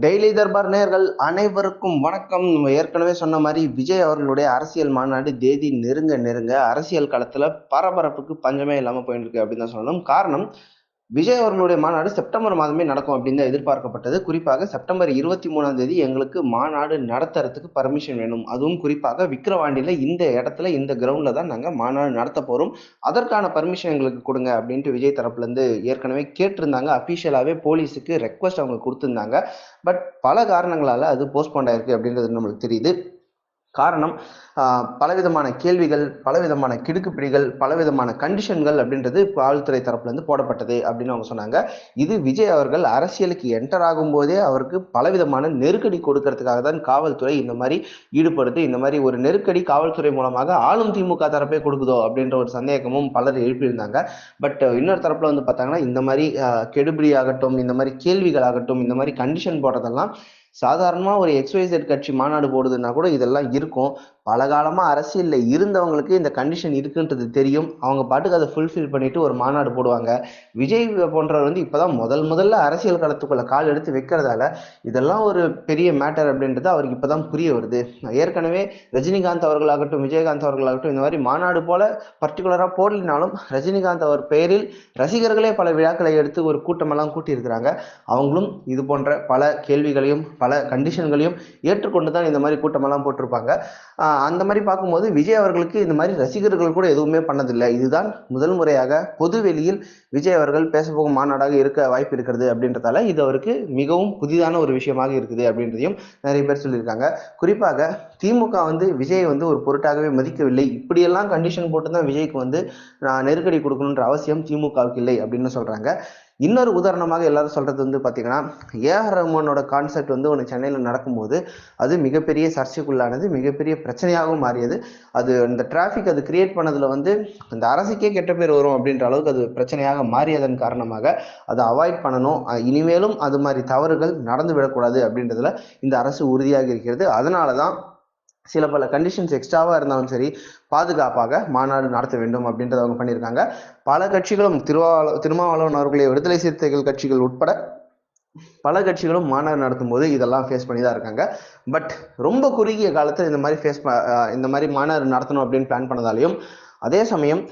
Daily Darbar நேர்கள் அனைவருக்கும் வணக்கம். நம்ம ஏற்கனவே சொன்ன மாதிரி விஜய் அவர்களுடைய அரசியல் மாநாடு தேதி நெருங்க நெருங்க அரசியல் களத்தில் பரபரப்புக்கு பஞ்சமே இல்லாமல் போயிட்டு இருக்கு அப்படின்னு தான் சொல்லணும். காரணம் விஜய் அவர்களுடைய மாநாடு செப்டம்பர் மாதமே நடக்கும் அப்படின்னு தான் எதிர்பார்க்கப்பட்டது. குறிப்பாக செப்டம்பர் இருபத்தி மூணாம் தேதி எங்களுக்கு மாநாடு நடத்துறதுக்கு பர்மிஷன் வேணும். அதுவும் குறிப்பாக விக்கிரவாண்டியில் இந்த இடத்துல இந்த கிரவுண்டில் தான் நாங்கள் மாநாடு நடத்த போகிறோம் அதற்கான பர்மிஷன் எங்களுக்கு கொடுங்க அப்படின்ட்டு விஜய் தரப்புலேருந்து ஏற்கனவே கேட்டிருந்தாங்க. அஃபிஷியலாகவே போலீஸுக்கு ரெக்வஸ்ட் அவங்க கொடுத்துருந்தாங்க. பட் பல காரணங்களால் அது போஸ்ட்போண்ட் ஆயிருக்கு அப்படின்றது நம்மளுக்கு தெரியுது. காரணம் பலவிதமான கேள்விகள் பலவிதமான கிடுக்குப்பிடிகள் பலவிதமான கண்டிஷன்கள் அப்படின்றது காவல்துறை தரப்புலேருந்து போடப்பட்டது அப்படின்னு அவங்க சொன்னாங்க. இது விஜய் அவர்கள் அரசியலுக்கு என்டர் ஆகும்போதே அவருக்கு பலவிதமான நெருக்கடி கொடுக்கறதுக்காக தான் காவல்துறை இந்த மாதிரி ஈடுபடுது. இந்த மாதிரி ஒரு நெருக்கடி காவல்துறை மூலமாக ஆளும் திமுக தரப்பே கொடுக்குதோ அப்படின்ற ஒரு சந்தேகமும் பலர் எழுப்பியிருந்தாங்க. பட் இன்னொரு தரப்புல வந்து பார்த்தாங்கன்னா இந்த மாதிரி கெடுபிடி ஆகட்டும் இந்த மாதிரி கேள்விகள் ஆகட்டும் இந்த மாதிரி கண்டிஷன் போடுறதெல்லாம் சாதாரணமாக ஒரு எக்ஸ்வைசெட் கட்சி மாநாடு போடுதுன்னா கூட இதெல்லாம் இருக்கும். பல காலமாக அரசியலில் இருந்தவங்களுக்கு இந்த கண்டிஷன் இருக்குன்றது தெரியும். அவங்க பாட்டுக்கு அதை ஃபுல்ஃபில் பண்ணிட்டு ஒரு மாநாடு போடுவாங்க. விஜய் போன்றவர் வந்து இப்போதான் முதல் முதல்ல அரசியல் களத்துக்குள்ள கால் எடுத்து வைக்கிறதால இதெல்லாம் ஒரு பெரிய மேட்டர் அப்படின்றது அவருக்கு இப்போதான் புரிய வருது. ஏற்கனவே ரஜினிகாந்த் அவர்களாகட்டும் விஜயகாந்த் அவர்களாகட்டும் இந்த மாதிரி மாநாடு போல பர்டிகுலராக போடலினாலும் ரஜினிகாந்த் அவர் பெயரில் ரசிகர்களே பல விழாக்களை எடுத்து ஒரு கூட்டமெல்லாம் கூட்டியிருக்கிறாங்க. அவங்களும் இது போன்ற பல கேள்விகளையும் பல கண்டிஷன்களையும் ஏற்றுக்கொண்டு தான் இந்த மாதிரி கூட்டமெல்லாம் போட்டிருப்பாங்க. அந்த மாதிரி பார்க்கும்போது விஜய் அவர்களுக்கு இந்த மாதிரி ரசிகர்கள் கூட எதுவுமே பண்ணதில்லை. இதுதான் முதல் முறையாக பொது வெளியில் விஜய் அவர்கள் பேசப்போகும் மாநாடாக இருக்க வாய்ப்பு இருக்கிறது அப்படின்றதால இது அவருக்கு மிகவும் புதிதான ஒரு விஷயமாக இருக்குது அப்படின்றதையும் நிறைய பேர் சொல்லியிருக்காங்க. குறிப்பாக திமுக வந்து விஜய் வந்து ஒரு பொருட்டாகவே மதிக்கவில்லை. இப்படியெல்லாம் கண்டிஷன் போட்டு தான் விஜய்க்கு வந்து நான் நெருக்கடி கொடுக்கணுன்ற அவசியம் திமுகவுக்கு இல்லை அப்படின்னு சொல்கிறாங்க இன்னொரு உதாரணமாக எல்லாரும் சொல்றது வந்து பார்த்தீங்கன்னா ஏஆர் ரஹ்மானோட கான்செப்ட் வந்து ஒன்று சென்னையில் நடக்கும்போது அது மிகப்பெரிய சர்ச்சைக்குள்ளானது மிகப்பெரிய பிரச்சனையாகவும் மாறியது. அது அந்த டிராஃபிக் அது கிரியேட் பண்ணதில் வந்து அந்த அரசுக்கே கெட்ட பேர் வரும் அப்படின்ற அளவுக்கு அது பிரச்சனையாக மாறியதன் காரணமாக அதை அவாய்ட் பண்ணணும். இனிமேலும் அது மாதிரி தவறுகள் நடந்து விடக்கூடாது அப்படின்றதுல இந்த அரசு உறுதியாக இருக்கிறது. அதனால தான் சில பல கண்டிஷன்ஸ் எக்ஸ்ட்ராவாக இருந்தாலும் சரி பாதுகாப்பாக மாநாடு நடத்த வேண்டும் அப்படின்றத அவங்க பண்ணியிருக்காங்க. பல கட்சிகளும் திருவாவள திருமாவளவன் அவர்களுடைய விடுதலை சிறுத்தைகள் கட்சிகள் உட்பட பல கட்சிகளும் மாநாடு நடத்தும் போது இதெல்லாம் ஃபேஸ் பண்ணி தான் இருக்காங்க. பட் ரொம்ப குறுகிய காலத்தில் இந்த மாதிரி ஃபேஸ் இந்த மாதிரி மாநாடு நடத்தணும் அப்படின்னு பிளான் பண்ணதாலையும் அதே சமயம்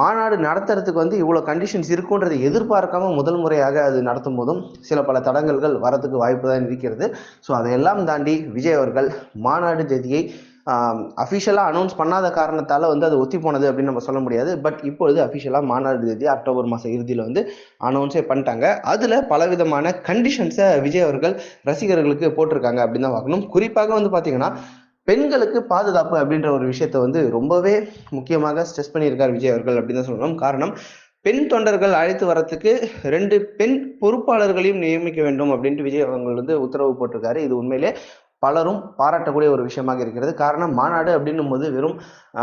மாநாடு நடத்துறதுக்கு வந்து இவ்வளோ கண்டிஷன்ஸ் இருக்குன்றதை எதிர்பார்க்காம முதல் முறையாக அது நடத்தும் போதும் சில பல தடங்கல்கள் வரதுக்கு வாய்ப்பு தான் இருக்கிறது. ஸோ அதையெல்லாம் தாண்டி விஜய் அவர்கள் மாநாடு தேதியை அஃபிஷியலாக அனௌன்ஸ் பண்ணாத காரணத்தால் வந்து அது ஒத்தி போனது அப்படின்னு நம்ம சொல்ல முடியாது. பட் இப்பொழுது அஃபிஷியலாக மாநாடு தேதி அக்டோபர் மாதம் இறுதியில் வந்து அனௌன்ஸே பண்ணிட்டாங்க. அதில் பலவிதமான கண்டிஷன்ஸை விஜய் அவர்கள் ரசிகர்களுக்கு போட்டிருக்காங்க அப்படின்னு தான் பார்க்கணும். குறிப்பாக வந்து பார்த்தீங்கன்னா பெண்களுக்கு பாதுகாப்பு அப்படின்ற ஒரு விஷயத்த வந்து ரொம்பவே முக்கியமாக ஸ்ட்ரெஸ் பண்ணியிருக்கார் விஜய் அவர்கள் அப்படின்னு தான் சொல்லணும். காரணம் பெண் தொண்டர்கள் அழைத்து வரத்துக்கு ரெண்டு பெண் பொறுப்பாளர்களையும் நியமிக்க வேண்டும் அப்படின்ட்டு விஜய் அவர்கள் வந்து உத்தரவு போட்டிருக்காரு. இது உண்மையிலே பலரும் பாராட்டக்கூடிய ஒரு விஷயமாக இருக்கிறது. காரணம் மாநாடு அப்படின்னும் போது வெறும்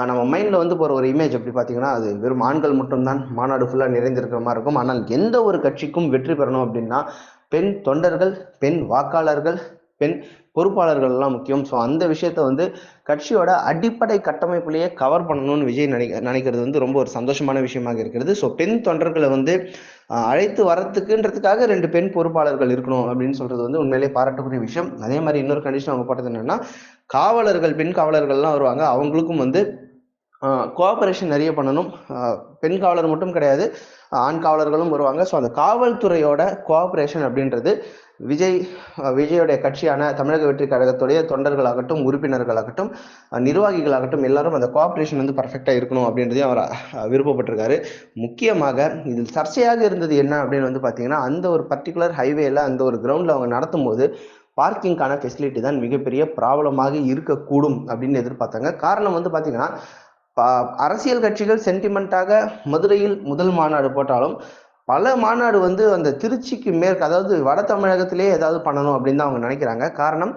நம்ம மைண்டில் வந்து போகிற ஒரு இமேஜ் அப்படி பார்த்தீங்கன்னா அது வெறும் ஆண்கள் மட்டும்தான் மாநாடு ஃபுல்லாக நிறைந்திருக்கிற மாதிரி இருக்கும். ஆனால் எந்த ஒரு கட்சிக்கும் வெற்றி பெறணும் அப்படின்னா பெண் தொண்டர்கள் பெண் வாக்காளர்கள் பெண் பொறுப்பாளர்கள்லாம் முக்கியம். ஸோ அந்த விஷயத்த வந்து கட்சியோட அடிப்படை கட்டமைப்புலேயே கவர் பண்ணணும்னு விஜய் நினைக்க நினைக்கிறது வந்து ரொம்ப ஒரு சந்தோஷமான விஷயமாக இருக்கிறது. ஸோ பெண் தொண்டர்களை வந்து அழைத்து வரத்துக்குன்றதுக்காக ரெண்டு பெண் பொறுப்பாளர்கள் இருக்கணும் அப்படின்னு சொல்றது வந்து உண்மையிலேயே பாராட்டக்கூடிய விஷயம். அதே மாதிரி இன்னொரு கண்டிஷன் அவங்க போட்டது என்னன்னா காவலர்கள் பெண் காவலர்கள்லாம் வருவாங்க. அவங்களுக்கும் வந்து கோஆபரேஷன் நிறைய பண்ணணும். பெண் காவலர் மட்டும் கிடையாது ஆண் காவலர்களும் வருவாங்க. ஸோ அந்த காவல்துறையோட கோஆபரேஷன் அப்படின்றது விஜய் விஜயோடைய கட்சியான தமிழக வெற்றி கழகத்துடைய தொண்டர்களாகட்டும் உறுப்பினர்களாகட்டும் நிர்வாகிகளாகட்டும் எல்லாரும் அந்த கோஆபரேஷன் வந்து பர்ஃபெக்டாக இருக்கணும் அப்படின்றதையும் அவர் விருப்பப்பட்டிருக்காரு. முக்கியமாக இதில் சர்ச்சையாக இருந்தது என்ன அப்படின்னு வந்து பார்த்தீங்கன்னா அந்த ஒரு பர்டிகுலர் ஹைவேல அந்த ஒரு கிரவுண்டில் அவங்க நடத்தும் போது பார்க்கிங்கான ஃபெசிலிட்டி தான் மிகப்பெரிய ப்ராப்ளமாக இருக்கக்கூடும் அப்படின்னு எதிர்பார்த்தாங்க. காரணம் வந்து பார்த்தீங்கன்னா அரசியல் கட்சிகள் சென்டிமெண்ட்டாக மதுரையில் முதல் மாநாடு போட்டாலும் பல மாநாடு வந்து அந்த திருச்சிக்கு மேற்கு அதாவது வட தமிழகத்திலே ஏதாவது பண்ணணும் அப்படின்னு தான் அவங்க நினைக்கிறாங்க. காரணம்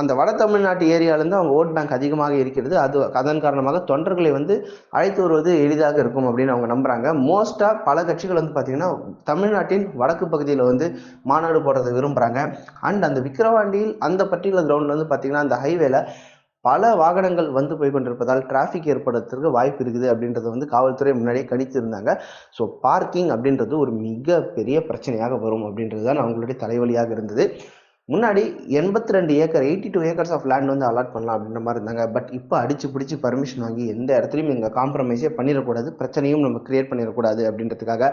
அந்த வட தமிழ்நாட்டு ஏரியாவிலேருந்து அவங்க ஓட் பேங்க் அதிகமாக இருக்கிறது. அது அதன் காரணமாக தொண்டர்களை வந்து அழைத்து வருவது எளிதாக இருக்கும் அப்படின்னு அவங்க நம்புகிறாங்க மோஸ்ட்டாக பல கட்சிகள் வந்து பார்த்திங்கன்னா தமிழ்நாட்டின் வடக்கு பகுதியில் வந்து மாநாடு போடுறதை விரும்புகிறாங்க அண்ட் அந்த விக்கிரவாண்டியில் அந்த பர்டிகுலர் கிரவுண்டில் வந்து பார்த்திங்கன்னா அந்த ஹைவேல பல வாகனங்கள் வந்து போய் கொண்டிருப்பதால் டிராஃபிக் ஏற்படுறதுக்கு வாய்ப்பு இருக்குது அப்படின்றத வந்து காவல்துறை முன்னாடியே கணித்திருந்தாங்க ஸோ பார்க்கிங் அப்படின்றது ஒரு மிகப்பெரிய பிரச்சனையாக வரும் அப்படின்றது தான் அவங்களுடைய தலைவலியாக இருந்தது. முன்னாடி எண்பத்தி ரெண்டு acre eighty two acres of land வந்து அலாட் பண்ணலாம் அப்படின்ற மாதிரி இருந்தாங்க. பட் இப்போ அடிச்சு பிடிச்சி பர்மிஷன் வாங்கி எந்த இடத்துலையும் இங்கே காம்ப்ரமைஸே பண்ணிடக்கூடாது. பிரச்சனையும் நம்ம கிரியேட் பண்ணிடக்கூடாது அப்படின்றதுக்காக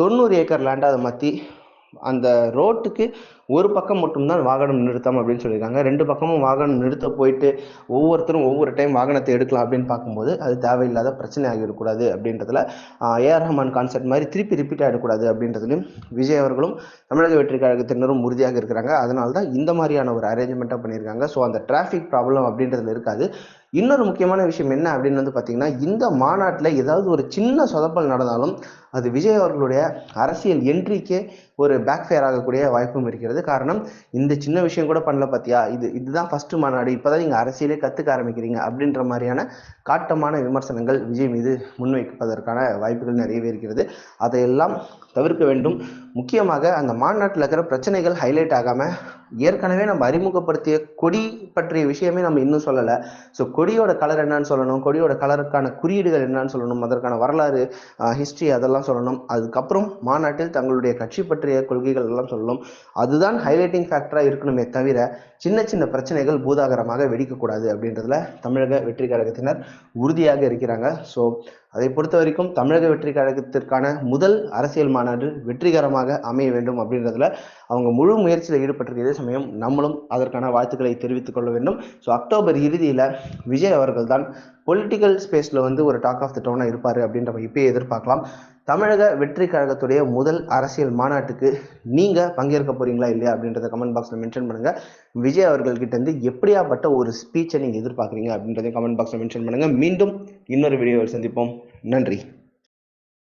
தொண்ணூறு ஏக்கர் லேண்டை அதை மாற்றி அந்த ரோட்டுக்கு ஒரு பக்கம் மட்டும்தான் வாகனம் நிறுத்தம் அப்படின்னு சொல்லியிருக்காங்க. ரெண்டு பக்கமும் வாகனம் நிறுத்த போயிட்டு ஒவ்வொருத்தரும் ஒவ்வொரு டைம் வாகனத்தை எடுக்கலாம் அப்படின்னு பார்க்கும்போது அது தேவையில்லாத பிரச்சனை ஆகிடக்கூடாது அப்படின்றதுல ஏஆர் ரஹ்மான் கான்செப்ட் மாதிரி திருப்பி ரிப்பீட் ஆகிடக்கூடாது அப்படின்றதுலையும் விஜய் அவர்களும் தமிழக வெற்றி கழகத்தினரும் உறுதியாக இருக்கிறாங்க. அதனால தான் இந்த மாதிரியான ஒரு அரேஞ்ச்மெண்ட்டாக பண்ணியிருக்காங்க. ஸோ அந்த டிராஃபிக் ப்ராப்ளம் அப்படின்றதுல இருக்காது. இன்னொரு முக்கியமான விஷயம் என்ன அப்படின்னு வந்து பார்த்தீங்கன்னா இந்த மாநாட்டில் ஏதாவது ஒரு சின்ன சொதப்பல் நடந்தாலும் அது விஜய் அவர்களுடைய அரசியல் என்ட்ரிக்கே ஒரு பேக் ஃபயர் ஆகக்கூடிய வாய்ப்பும் இருக்கிறது. காரணம் இந்த சின்ன விஷயம் கூட பண்ணல பார்த்தியா இது இதுதான் ஃபர்ஸ்ட் மாநாடு. இப்போ தான் நீங்கள் அரசியலே கற்றுக்க ஆரம்பிக்கிறீங்க அப்படின்ற மாதிரியான காட்டமான விமர்சனங்கள் விஜய் மீது முன்வைப்பதற்கான வாய்ப்புகள் நிறையவே இருக்கிறது. அதையெல்லாம் தவிர்க்க வேண்டும். முக்கியமாக அந்த மாநாட்டில் இருக்கிற பிரச்சனைகள் ஹைலைட் ஆகாமல் ஏற்கனவே நம்ம அறிமுகப்படுத்திய கொடி பற்றிய விஷயமே நம்ம இன்னும் சொல்லலை. ஸோ கொடியோட கலர் என்னன்னு சொல்லணும் கொடியோட கலருக்கான குறியீடுகள் என்னன்னு சொல்லணும் அதற்கான வரலாறு ஹிஸ்ட்ரி அதெல்லாம் சொல்லணும். அதுக்கப்புறம் மாநாட்டில் தங்களுடைய கட்சி பற்றிய கொள்கைகள் எல்லாம் சொல்லணும். அதுதான் ஹைலைட்டிங் ஃபேக்டராக இருக்கணுமே தவிர சின்ன சின்ன பிரச்சனைகள் பூதாகரமாக வெடிக்கக்கூடாது அப்படின்றதுல தமிழக வெற்றி கழகத்தினர் உறுதியாக இருக்கிறாங்க. ஸோ அதை பொறுத்த வரைக்கும் தமிழக வெற்றி கழகத்திற்கான முதல் அரசியல் மாநாடு வெற்றிகரமாக அமைய வேண்டும் அப்படின்றதுல அவங்க முழு முயற்சியில் ஈடுபட்டிருக்க இதே சமயம் நம்மளும் அதற்கான வாழ்த்துக்களை தெரிவித்துக் கொள்ள வேண்டும். ஸோ அக்டோபர் இறுதியில் விஜய் அவர்கள் தான் பொலிட்டிக்கல் ஸ்பேஸில் வந்து ஒரு டாக் ஆஃப் த டவுனாக இருப்பார் அப்படின்ற இப்பயே எதிர்பார்க்கலாம். தமிழக வெற்றி கழகத்துடைய முதல் அரசியல் மாநாட்டுக்கு நீங்கள் பங்கேற்க போறீங்களா இல்லையா அப்படின்றத கமெண்ட் பாக்ஸில் மென்ஷன் பண்ணுங்கள் விஜய் அவர்கள்கிட்ட இருந்து எப்படியாப்பட்ட ஒரு ஸ்பீச்சை நீங்கள் எதிர்பார்க்குறீங்க அப்படின்றதையும் கமெண்ட் பாக்ஸில் மென்ஷன் பண்ணுங்கள் மீண்டும் இன்னொரு வீடியோவில் சந்திப்போம். நன்றி.